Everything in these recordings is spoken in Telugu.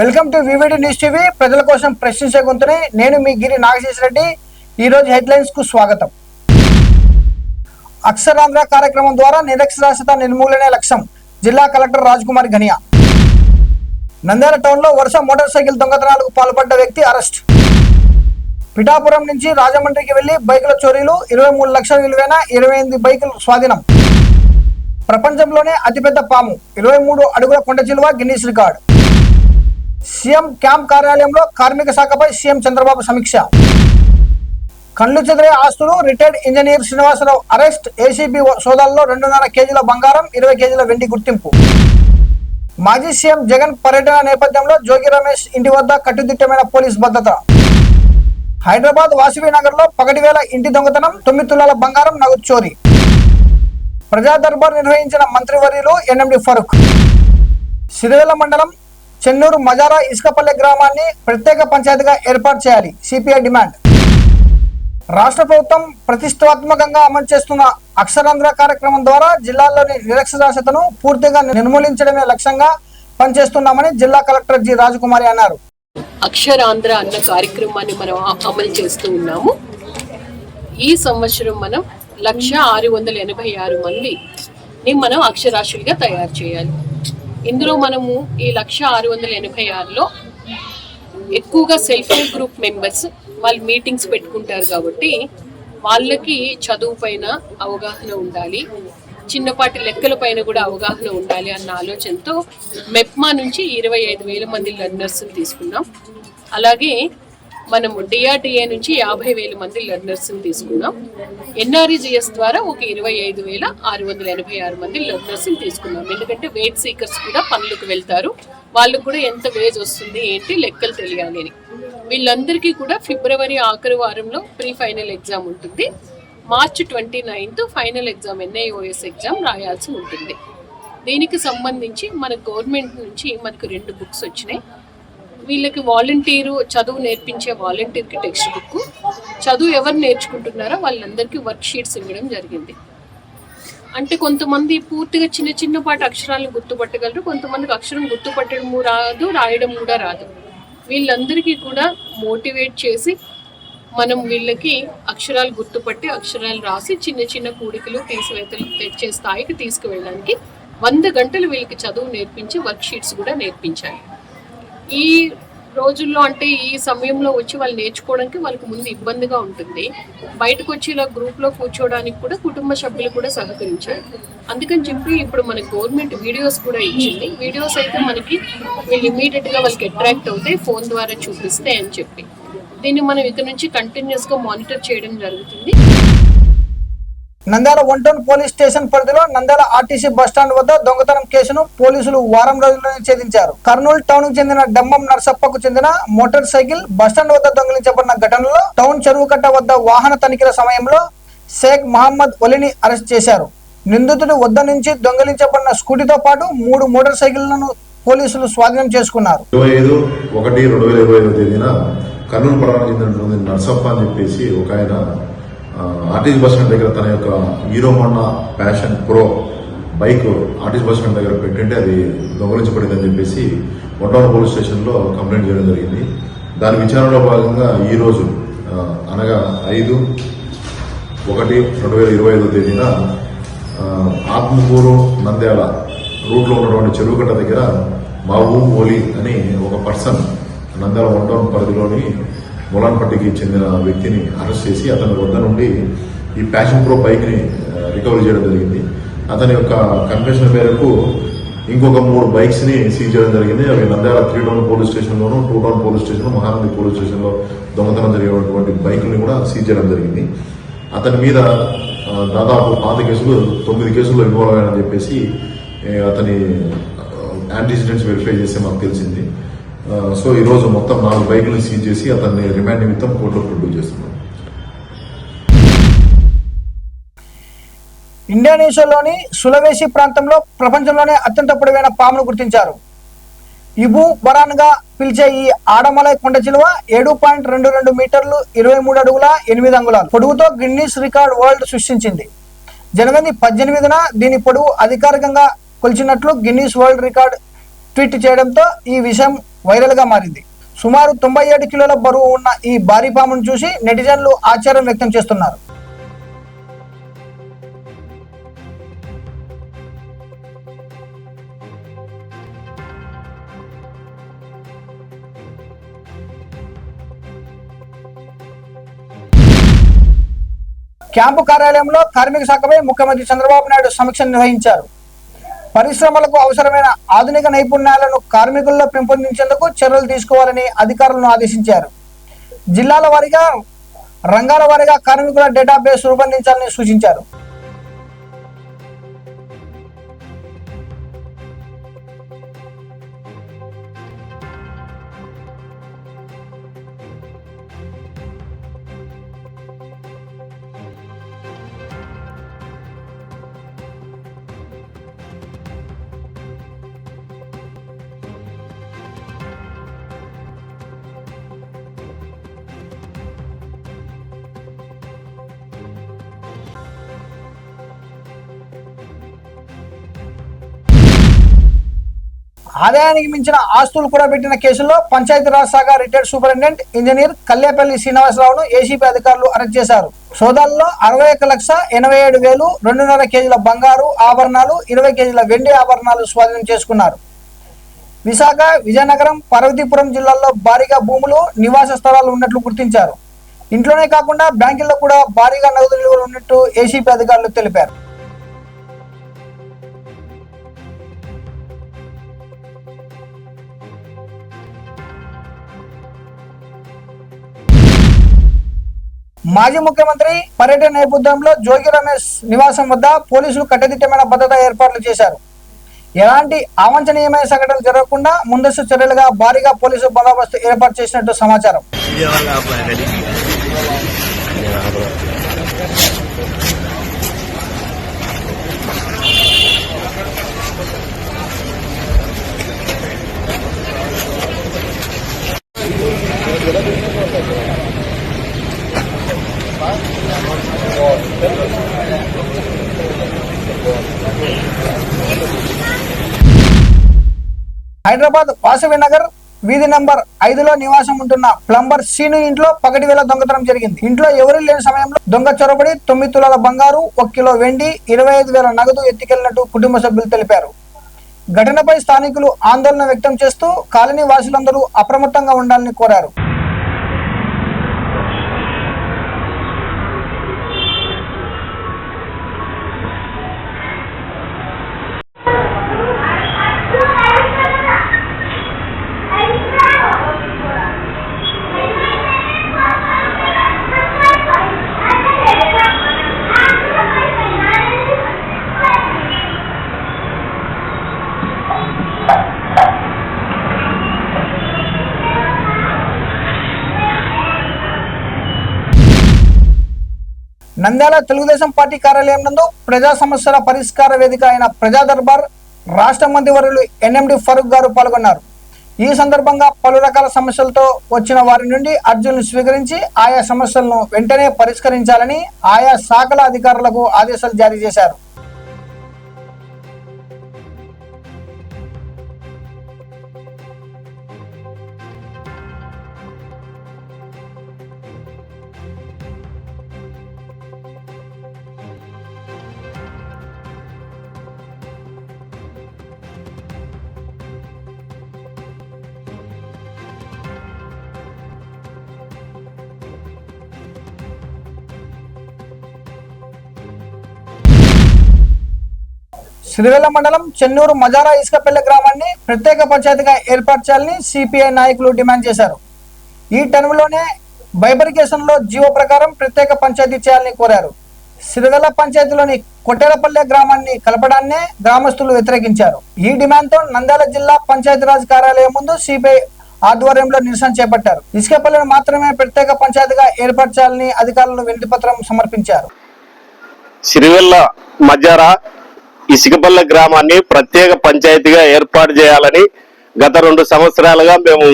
Welcome to VVD news TV. ప్రజల కోసం ప్రశ్నించే గొంతుని నేను మీ గిరి నాగశేష్ రెడ్డి. ఈరోజు హెడ్లైన్స్కు స్వాగతం. అక్షరాంధ్ర కార్యక్రమం ద్వారా నిరక్షరాస్యత నిర్మూలనే లక్ష్యం జిల్లా కలెక్టర్ రాజ్ కుమార్ ఘనియా. నంద్యాల టౌన్లో వరుస మోటార్ సైకిల్ దొంగతనాలకు పాల్పడ్డ వ్యక్తి అరెస్ట్. పిఠాపురం నుంచి రాజమండ్రికి వెళ్ళి బైకుల చోరీలు ఇరవై మూడు లక్షల విలువైన ఇరవై ఎనిమిది బైకులు స్వాధీనం. ప్రపంచంలోనే అతిపెద్ద పాము ఇరవై మూడు అడుగుల కొండ చిలువ గిన్నీస్ రికార్డ్. సీఎం క్యాంప్ కార్యాలయంలో కార్మిక శాఖపై సీఎం చంద్రబాబు సమీక్ష. కళ్ళు చెదిరే ఆస్తులు retired engineer Srinivasarao arrest ACB సోదాల్లో రెండున్నర కేజీల బంగారం ఇరవై కేజీల వెండి గుర్తింపు. మాజీ సీఎం జగన్ పర్యటన నేపథ్యంలో జోగి రమేష్ ఇంటి వద్ద కట్టుదిట్టమైన పోలీస్ భద్రత. హైదరాబాద్ వాసవి నగర్లో పగటి వేల ఇంటి దొంగతనం తొమ్మిది తులాల బంగారం నగదు చోరీ. ప్రజా దర్బార్ నిర్వహించిన మంత్రివర్యులు ఎన్ఎండి ఫరూక్. సిరివెల్ల మండలం చెన్నూరు మజారా ఇసుకపల్లె గ్రామాన్ని ప్రత్యేక పంచాయతీగా ఏర్పాటు చేయాలి. CPI demand. రాష్ట్ర ప్రభుత్వం ప్రతిష్టాత్మకంగా అమలు చేస్తున్న అక్షరాంధ్ర కార్యక్రమం ద్వారా జిల్లాలోని నిరక్షరాస్యతను పూర్తిగా నిర్మూలించడమే లక్ష్యంగా పనిచేస్తున్నామని జిల్లా కలెక్టర్ జి. రాజకుమారి అన్నారు. అక్షరాంధ్ర అన్న కార్యక్రమాన్ని మనం అమలు చేస్తూ ఉన్నాము. ఈ సంవత్సరం మనం లక్ష ఆరు వందల ఎనభై ఆరు మందిని మనం అక్షరాస్యులుగా తయారు చేయాలి. ఇందులో మనము ఈ లక్ష ఆరు వందల ఎనభై ఆరులో ఎక్కువగా సెల్ఫ్ హెల్ప్ గ్రూప్ మెంబర్స్ వాళ్ళు మీటింగ్స్ పెట్టుకుంటారు కాబట్టి వాళ్ళకి చదువు పైన అవగాహన ఉండాలి చిన్నపాటి లెక్కల పైన కూడా అవగాహన ఉండాలి అన్న ఆలోచనతో మెప్మా నుంచి ఇరవై ఐదు వేల మంది లెర్నర్స్ తీసుకున్నాం. అలాగే మనము డిఆర్డిఏ నుంచి యాభై వేల మంది లెర్నర్స్ తీసుకున్నాం. ఎన్ఆర్ఈజిఎస్ ద్వారా ఒక ఇరవై ఐదు వేల ఆరు వందల ఎనభై ఆరు మంది లెర్నర్స్ తీసుకున్నాం. ఎందుకంటే వేట్ సీకర్స్ కూడా పనులకు వెళ్తారు. వాళ్ళకు కూడా ఎంత వేజ్ వస్తుంది ఏంటి లెక్కలు తెలియాలి అని. వీళ్ళందరికీ కూడా ఫిబ్రవరి ఆఖరి వారంలో ప్రీ ఫైనల్ ఎగ్జామ్ ఉంటుంది. March twenty ninth final exam NIOS exam రాయాల్సి ఉంటుంది. దీనికి సంబంధించి మన గవర్నమెంట్ నుంచి మనకు రెండు బుక్స్ వచ్చినాయి. వీళ్ళకి వాలంటీరు చదువు నేర్పించే వాలంటీర్కి టెక్స్ట్ బుక్. చదువు ఎవరు నేర్చుకుంటున్నారో వాళ్ళందరికీ వర్క్ షీట్స్ ఇవ్వడం జరిగింది. అంటే కొంతమంది పూర్తిగా చిన్న చిన్నపాటి అక్షరాలను గుర్తుపట్టగలరు కొంతమందికి అక్షరం గుర్తుపట్టడం రాదు రాయడం కూడా రాదు. వీళ్ళందరికీ కూడా మోటివేట్ చేసి మనం వీళ్ళకి అక్షరాలు గుర్తుపట్టి అక్షరాలు రాసి చిన్న చిన్న కూడికలు తీసివేతలు తెచ్చే స్థాయికి తీసుకువెళ్ళడానికి వంద గంటలు వీళ్ళకి చదువు నేర్పించి వర్క్ షీట్స్ కూడా నేర్పించాలి. ఈ రోజుల్లో అంటే ఈ సమయంలో వచ్చి వాళ్ళు నేర్చుకోవడానికి వాళ్ళకి ముందు ఇబ్బందిగా ఉంటుంది. బయటకు వచ్చి ఇలా గ్రూప్లో కూర్చోవడానికి కూడా కుటుంబ సభ్యులు కూడా సహకరించారు. అందుకని చెప్పి ఇప్పుడు మన గవర్నమెంట్ వీడియోస్ కూడా ఇచ్చింది. వీడియోస్ అయితే మనకి వీళ్ళు ఇమీడియట్గా వాళ్ళకి అట్రాక్ట్ అవుతాయి ఫోన్ ద్వారా చూపిస్తే అని చెప్పి. దీన్ని మనం ఇక నుంచి కంటిన్యూస్గా మానిటర్ చేయడం జరుగుతుంది. Nandyal one town police station పరిధిలో నంద్యాల ఆర్టీసీ బస్టాండ్ వద్ద దొంగతనం కేసును పోలీసులు వారం రోజుల్లోనే ఛేదించారు. కర్నూలు టౌన్కు చెందిన డమ్మం నర్సప్పకు చెందిన మోటార్ సైకిల్ బస్టాండ్ వద్ద దొంగిలించబడిన ఘటనలో టౌన్ చెరువుకట్ట వద్ద వాహన తనిఖీల సమయంలో షేక్ మహమ్మద్ ఒలిని అరెస్ట్ చేశారు. నిందితుడి వద్ద నుంచి దొంగిలించబడిన స్కూటీతో పాటు మూడు మోటార్ సైకిళ్ళను పోలీసులు స్వాధీనం చేసుకున్నారు. ఇరవై ఐదు ఒకటి రెండు వేల ఇరవై తేదీన కర్నూలు పట్టణానికి చెందినటువంటి నర్సప్ప అని చెప్పేసి ఒక ఆయన ఆర్టీసీ బస్ స్టాండ్ దగ్గర తన యొక్క Hero Honda Passion Pro bike RTC bus stand దగ్గర పెట్టింటే అది దొంగలించబడిందని చెప్పేసి వడ్డవరం పోలీస్ స్టేషన్లో కంప్లైంట్ చేయడం జరిగింది. దాని విచారణలో భాగంగా ఈరోజు అనగా ఐదు ఒకటి రెండు వేల ఇరవై ఐదో తేదీన ఆత్మకూరు నంద్యాల రూట్లో ఉన్నటువంటి చెరువుకట్ట దగ్గర మహబూబ్ ఓలీ అని ఒక పర్సన్ నంద్యాల వన్ టౌన్ పరిధిలోని మొలాన్పట్టికి చెందిన వ్యక్తిని అరెస్ట్ చేసి అతని వద్ద నుండి ఈ ప్యాషన్ ప్రో బైక్ని రికవరీ చేయడం జరిగింది. అతని యొక్క కన్ఫెషన్ మేరకు ఇంకొక మూడు బైక్స్ని సీజ్ చేయడం జరిగింది. అవి Nandyal three town police station లోను two town police station Mahanandi police స్టేషన్లో దొంగతనం జరిగినటువంటి బైకుల్ని కూడా సీజ్ చేయడం జరిగింది. అతని మీద దాదాపు పాత కేసులు తొమ్మిది కేసుల్లో ఇన్వాల్వ్ అయ్యానని చెప్పేసి అతని యాంటీసిడెంట్స్ వెరిఫై చేస్తే మాకు తెలిసింది. సో ఈరోజు మొత్తం నాలుగు బైకులను సీజ్ చేసి అతన్ని రిమాండ్ నిమిత్తం కోర్టులో ప్రొడ్యూస్ చేస్తున్నాం ఇండోనేషియాలోని సులవేసి ప్రాంతంలో ప్రపంచంలోనే అత్యంత పొడవైన పామును గుర్తించారు. ఇబు బరాన్గా పిలిచే ఈ ఆడమలై కొండ చిలువ ఏడు పాయింట్ రెండు రెండు మీటర్లు ఇరవై మూడు అడుగుల ఎనిమిది అంగుళాలు. పొడవుతో గిన్నీస్ రికార్డ్ వరల్డ్ సృష్టించింది. జనవరి పద్దెనిమిదిన దీని పొడవు అధికారికంగా కొలిచినట్లు గిన్నీస్ వరల్డ్ రికార్డ్ ట్వీట్ చేయడంతో ఈ విషయం వైరల్గా మారింది. సుమారు తొంభై ఏడు కిలోల బరువు ఉన్న ఈ భారీ పామును చూసి నెటిజన్లు ఆశ్చర్యం వ్యక్తం చేస్తున్నారు. క్యాంపు కార్యాలయంలో కార్మిక శాఖపై ముఖ్యమంత్రి చంద్రబాబు నాయుడు సమీక్ష నిర్వహించారు. పరిశ్రమలకు అవసరమైన ఆధునిక నైపుణ్యాలను కార్మికుల్లో పెంపొందించేందుకు చర్యలు తీసుకోవాలని అధికారులను ఆదేశించారు. జిల్లాల వారీగా రంగాల వారీగా కార్మికుల డేటాబేస్ రూపొందించాలని సూచించారు. ఆదాయానికి మించిన ఆస్తులు కూడా పెట్టిన కేసులో పంచాయతీరాజ్ శాఖ రిటైర్డ్ సూపరింటెండెంట్ ఇంజనీర్ కల్లేపల్లి శ్రీనివాసరావును ఏసీపీ అధికారులు అరెస్ట్ చేశారు. సోదాల్లో అరవై ఒక లక్ష ఎనభై ఏడు వేలు రెండున్నర కేజీల బంగారు ఆభరణాలు ఇరవై కేజీల వెండి ఆభరణాలు స్వాధీనం చేసుకున్నారు. విశాఖ విజయనగరం పార్వతీపురం జిల్లాల్లో భారీగా భూములు నివాస స్థలాలు ఉన్నట్లు గుర్తించారు. ఇంట్లోనే కాకుండా బ్యాంకుల్లో కూడా భారీగా నగదు నిల్వలు ఉన్నట్టు ఏసీపీ అధికారులు తెలిపారు. మాజీ ముఖ్యమంత్రి పర్యటన నేపథ్యంలో జోగి రమేష్ నివాసం వద్ద పోలీసులు కట్టుదిట్టమైన భద్రతా ఏర్పాట్లు చేశారు. ఎలాంటి అవాంఛనీయమైన సంఘటనలు జరగకుండా ముందస్తు చర్యలుగా భారీగా పోలీసు బందోబస్తు ఏర్పాటు చేసినట్టు సమాచారం. హైదరాబాద్ వాసవి నగర్ వీధి నంబర్ ఐదులో నివాసం ఉంటున్న ప్లంబర్ సీను ఇంట్లో పగటి వేళ దొంగతనం జరిగింది. ఇంట్లో ఎవరూ లేని సమయంలో దొంగ చొరబడి తొమ్మిది తులాల బంగారు ఒక కిలో వెండి ఇరవై ఐదు వేల నగదు ఎత్తికెళ్ళినట్టు కుటుంబ సభ్యులు తెలిపారు. ఘటనపై స్థానికులు ఆందోళన వ్యక్తం చేస్తూ కాలనీ వాసులందరూ అప్రమత్తంగా ఉండాలని కోరారు. నంద్యాల తెలుగుదేశం పార్టీ కార్యాలయం నందు ప్రజా సమస్యల పరిష్కార వేదిక అయిన ప్రజా దర్బార్ రాష్ట్ర మంత్రివర్యులు ఎన్ఎండి ఫరూక్ గారు పాల్గొన్నారు. ఈ సందర్భంగా పలు రకాల సమస్యలతో వచ్చిన వారి నుండి అర్జీలను స్వీకరించి ఆయా సమస్యలను వెంటనే పరిష్కరించాలని ఆయా శాఖల అధికారులకు ఆదేశాలు జారీ చేశారు. సిరివెల్ల మండలం చెన్నూరు మజారా ఇసుకపల్లె గ్రామాన్ని ప్రత్యేక పంచాయతీగా ఏర్పాటు చేయాలని సిపిఐ నాయకులు డిమాండ్ చేశారు. ఈ టర్మ్లోనే బైబరికేషన్లో జీవో ప్రకారం ప్రత్యేక పంచాయతీ చేయాలని కోరారు. సిరివెల్ల పంచాయతీలోని కొట్టేరపల్లె గ్రామాన్ని కలపడాన్నే గ్రామస్తులు వ్యతిరేకించారు. ఈ డిమాండ్తో నంద్యాల జిల్లా పంచాయతీరాజ్ కార్యాలయం ముందు సిపిఐ ఆధ్వర్యంలో నిరసన చేపట్టారు. ఇసుకపల్లెను మాత్రమే ప్రత్యేక పంచాయతీగా ఏర్పరచాలని అధికారులను అధికారులు సమర్పించారు. సిరివెల్ల మజారా ఇసుకపల్లె గ్రామాన్ని ప్రత్యేక పంచాయతీగా ఏర్పాటు చేయాలని గత రెండు సంవత్సరాలుగా మేము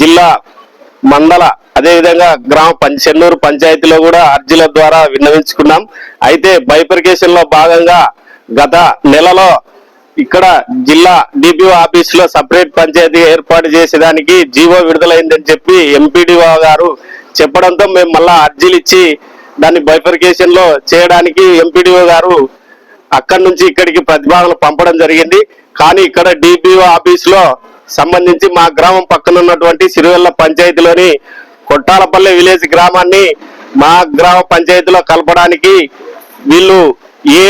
జిల్లా మండల అదేవిధంగా గ్రామ చెన్నూరు పంచాయతీలో కూడా అర్జీల ద్వారా విన్నవించుకున్నాం. అయితే బైఫర్కేషన్లో భాగంగా గత నెలలో ఇక్కడ జిల్లా డిపిఓ ఆఫీస్లో సపరేట్ పంచాయతీ ఏర్పాటు చేసేదానికి జీవో విడుదలైందని చెప్పి ఎంపీడీఓ గారు చెప్పడంతో మేము మళ్ళా అర్జీలు ఇచ్చి దాన్ని బైఫర్కేషన్లో చేయడానికి ఎంపీడీఓ గారు అక్కడి నుంచి ఇక్కడికి ప్రతిపాదనలు పంపడం జరిగింది. కానీ ఇక్కడ డిపిఓ ఆఫీస్లో సంబంధించి మా గ్రామం పక్కన ఉన్నటువంటి సిరివెల్ల పంచాయతీలోని కొట్టాలపల్లె విలేజ్ గ్రామాన్ని మా గ్రామ పంచాయతీలో కలపడానికి వీళ్ళు ఏ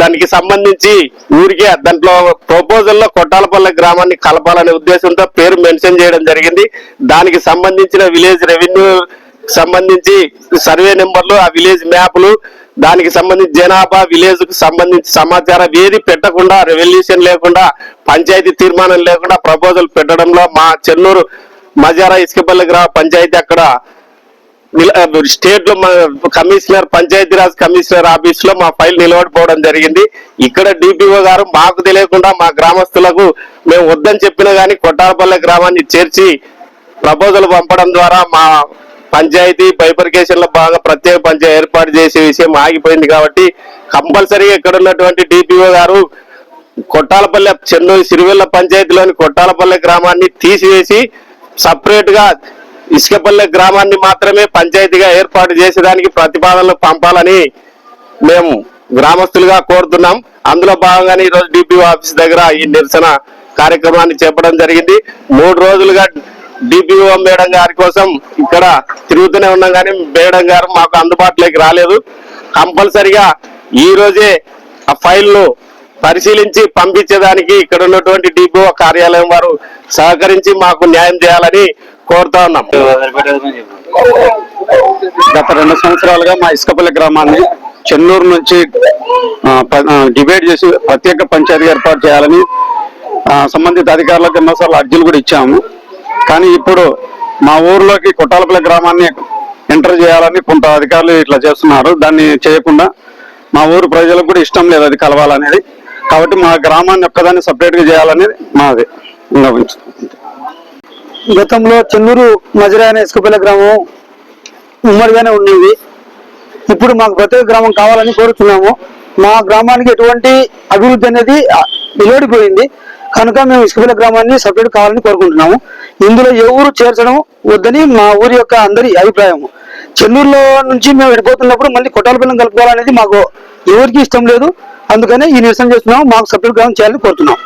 దానికి సంబంధించి ఊరికే దాంట్లో ప్రపోజల్లో కొట్టాలపల్లె గ్రామాన్ని కలపాలనే ఉద్దేశంతో పేరు మెన్షన్ చేయడం జరిగింది. దానికి సంబంధించిన విలేజ్ రెవెన్యూ సంబంధించి సర్వే నెంబర్లు ఆ విలేజ్ మ్యాప్లు దానికి సంబంధించి జనాభా విలేజ్కు సంబంధించి సమాచారం ఏది పెట్టకుండా రెవల్యూషన్ లేకుండా పంచాయతీ తీర్మానం లేకుండా ప్రపోజల్ పెట్టడంలో మా చెన్నూరు మజారా ఇసుకపల్లి గ్రామ పంచాయతీ అక్కడ స్టేట్లో కమిషనర్ పంచాయతీరాజ్ కమిషనర్ ఆఫీస్లో మా ఫైల్ నిలబడిపోవడం జరిగింది. ఇక్కడ డిపిఓ గారు మాకు తెలియకుండా మా గ్రామస్తులకు మేము వద్దని చెప్పినా గానీ కొట్టారపల్లె గ్రామాన్ని చేర్చి ప్రపోజల్ పంపడం ద్వారా మా పంచాయతీ బైపర్కేషన్లో బాగా ప్రత్యేక పంచాయతీ ఏర్పాటు చేసే విషయం ఆగిపోయింది కాబట్టి కంపల్సరీగా ఇక్కడ ఉన్నటువంటి డిపిఓ గారు కొట్టాలపల్లె చెన్నూరు సిరివెల్ల పంచాయతీలోని కొట్టాలపల్లె గ్రామాన్ని తీసివేసి సపరేట్గా ఇసుకపల్లె గ్రామాన్ని మాత్రమే పంచాయతీగా ఏర్పాటు చేసేదానికి ప్రతిపాదనలు పంపాలని మేము గ్రామస్తులుగా కోరుతున్నాం. అందులో భాగంగానే ఈరోజు డిపిఓ ఆఫీస్ దగ్గర ఈ నిరసన కార్యక్రమాన్ని చెప్పడం జరిగింది. మూడు రోజులుగా డిపిఓ మేడం గారి కోసం ఇక్కడ తిరుగుతూనే ఉన్నాం కానీ మేడం గారు మాకు అందుబాటులోకి రాలేదు. కంపల్సరిగా ఈ రోజే ఆ ఫైల్ను పరిశీలించి పంపించేదానికి ఇక్కడ ఉన్నటువంటి డిపిఓ కార్యాలయం వారు సహకరించి మాకు న్యాయం చేయాలని కోరుతా ఉన్నాం. గత రెండు సంవత్సరాలుగా మా ఇసుకపల్లి గ్రామాన్ని చెన్నూరు నుంచి ప- డిబేట్ చేసి ప్రత్యేక పంచాయతీ ఏర్పాటు చేయాలని సంబంధిత అధికారులకు ఎన్నోసార్లు అర్జీలు కూడా ఇచ్చాము. కానీ ఇప్పుడు మా ఊర్లోకి కొట్టాలపల్లి గ్రామాన్ని ఎంటర్ చేయాలని కొంత అధికారులు ఇట్లా చేస్తున్నారు. దాన్ని చేయకుండా మా ఊరు ప్రజలకు కూడా ఇష్టం లేదు అది కలవాలనేది. కాబట్టి మా గ్రామాన్ని ఒక్కదాన్ని సపరేట్గా చేయాలనేది మాది గతంలో చెన్నూరు మజిరా అనే ఇసుకపల్లి గ్రామం ఉమ్మడిగానే ఉండేది. ఇప్పుడు మాకు ప్రత్యేక గ్రామం కావాలని కోరుతున్నాము. మా గ్రామానికి ఎటువంటి అభివృద్ధి అనేది ఆ, నిలబడిపోయింది కనుక మేము ఇసుకపల్లి గ్రామాన్ని సపరేట్ కావాలని కోరుకుంటున్నాము. ఇందులో ఎవరు చేర్చడం వద్దని మా ఊరి యొక్క అందరి అభిప్రాయం. చెన్నూరులో నుంచి మేము వెళ్ళిపోతున్నప్పుడు మళ్ళీ కొట్టాలపల్లి కలుపుకోవాలనేది మాకు ఎవరికి ఇష్టం లేదు. అందుకనే ఈ నిరసన చేస్తున్నాము. మాకు సపరేట్ గ్రామం చేయాలని కోరుతున్నాం.